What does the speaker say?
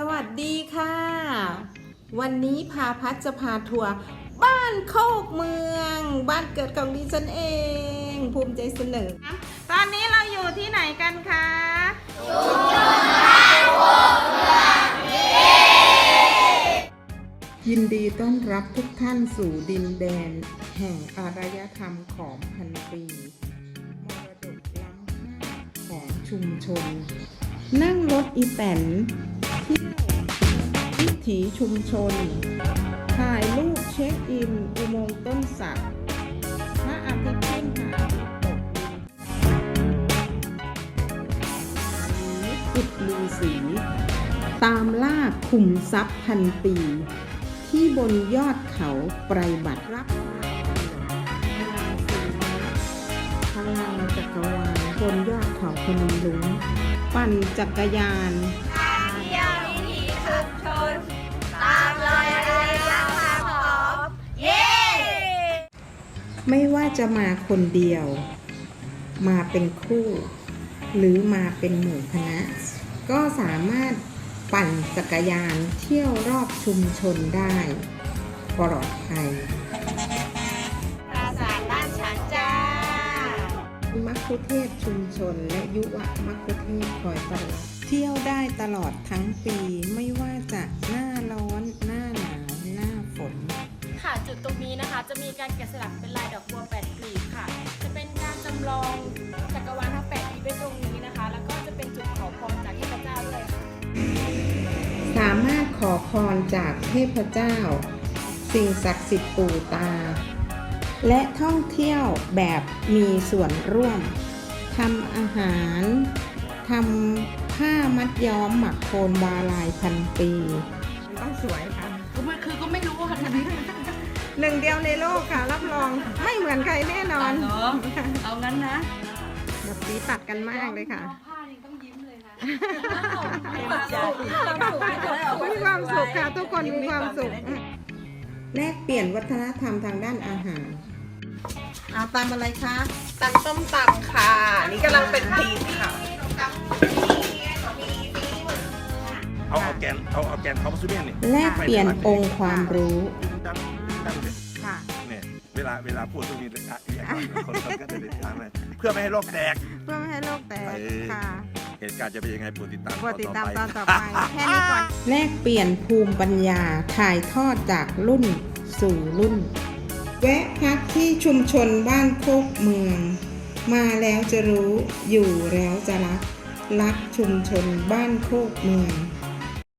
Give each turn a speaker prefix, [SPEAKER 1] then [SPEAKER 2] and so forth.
[SPEAKER 1] สวัสดีค่ะ วันนี้พาพัชจะพาทัวร์บ้านโคกเมือง บ้านเกิดของดิฉันเอง ภูมิใจเสนอ ตอนนี้เราอยู่ที่ไหนกันคะยินดีต้อนรับทุกท่านสู่ดินแดน แห่งอารยธรรมของพันปี มรดกล้ำค่าของชุมชน นั่งรถอีแตน เที่ยววิถีชุมชน ถ่ายรูปเช็คอิน อุโมงค์ต้นสักพระอาทิตย์ขึ้นพระอาทิตย์ตกอุดลือสี ตามล่าขุมทรัพย์พันปี ที่บนยอดเขาไพรบัตรรับพลังจักรวาลบนยอดเขาพนมรุ้งปั่นจักรยาน ไม่ว่าจะมาคนเดียว มาเป็นคู่ หรือมาเป็นหมู่คณะ ก็สามารถปั่นจักรยานเที่ยวรอบชุมชนได้ปลอดภัย
[SPEAKER 2] ปราสาทบ้านฉางจ้า
[SPEAKER 1] มัคคุเทศก์ชุมชนและยุวมัคคุเทศก์คอยต้อนรับเที่ยวได้ตลอดทั้งปีไม่ จะ
[SPEAKER 3] มีการแกะสลักเป็นลายดอกบัวแปดกลีบค่ะ จะเป็นการจำลองจักรวาลทั้งแปดทิศไว้ตรงนี้นะคะ แล้วก็จะเป็นจุดขอพรจากเทพเจ้าด้วยค่ะ
[SPEAKER 1] สามารถขอพรจากเทพเจ้า สิ่งศักดิ์สิทธิ์ปู่ตา และท่องเที่ยวแบบมีส่วนร่วมทำอาหารทำผ้ามัดย้อมหมักโคนวาลายพันปี ต้องสวยค่ะ
[SPEAKER 3] ก็ไม่คือก็ไม่รู้ค่ะ
[SPEAKER 1] หนึ่งเดียวในโลกค่ะ รับรองไม่เหมือนใครแน่นอน
[SPEAKER 3] เอางั้นนะ
[SPEAKER 1] แบบนี้ตัดกันมากเลยค่ะ
[SPEAKER 3] ผ้านี่ต้องยิ้มเลยนะ
[SPEAKER 1] มีความสุขค่ะ ทุกคนมีความสุขแลกเปลี่ยนวัฒนธรรมทางด้านอาหารเอาตามอะไรคะ
[SPEAKER 4] ตำส้มตำค่ะ นี่กำลังเป็นพีชค่ะ
[SPEAKER 5] เอาเอาแกนเอาเอาแกนเขามาซื้อเมี่ยงนี่
[SPEAKER 1] แลกเปลี่ยนองค์ความรู้
[SPEAKER 5] เนี่ยเวลาเวลาพูดต้องมีอะอีกอย่างคนคนก็จะได้ตามไปเพื่อไม่ให้โลกแตก
[SPEAKER 1] เพื่อไม่ให้โลกแตก
[SPEAKER 5] เออ
[SPEAKER 1] ค่ะ
[SPEAKER 5] เหตุการณ์จะเป็นยังไงโปรดติดตาม
[SPEAKER 1] โปรดติดตามต
[SPEAKER 5] ต่
[SPEAKER 1] อ
[SPEAKER 5] อน
[SPEAKER 1] ต่
[SPEAKER 5] ต่
[SPEAKER 1] อ
[SPEAKER 5] อ
[SPEAKER 1] ไป
[SPEAKER 5] ไป
[SPEAKER 1] แค่นี้ก่อน แลกเปลี่ยนภูมิปัญญาถ่ายทอดจากรุ่นสู่รุ่น แวะพักที่ชุมชนบ้านโคกเมือง มาแล้วจะรู้อยู่แล้วจะรัก รักชุมชนบ้านโคกเมือง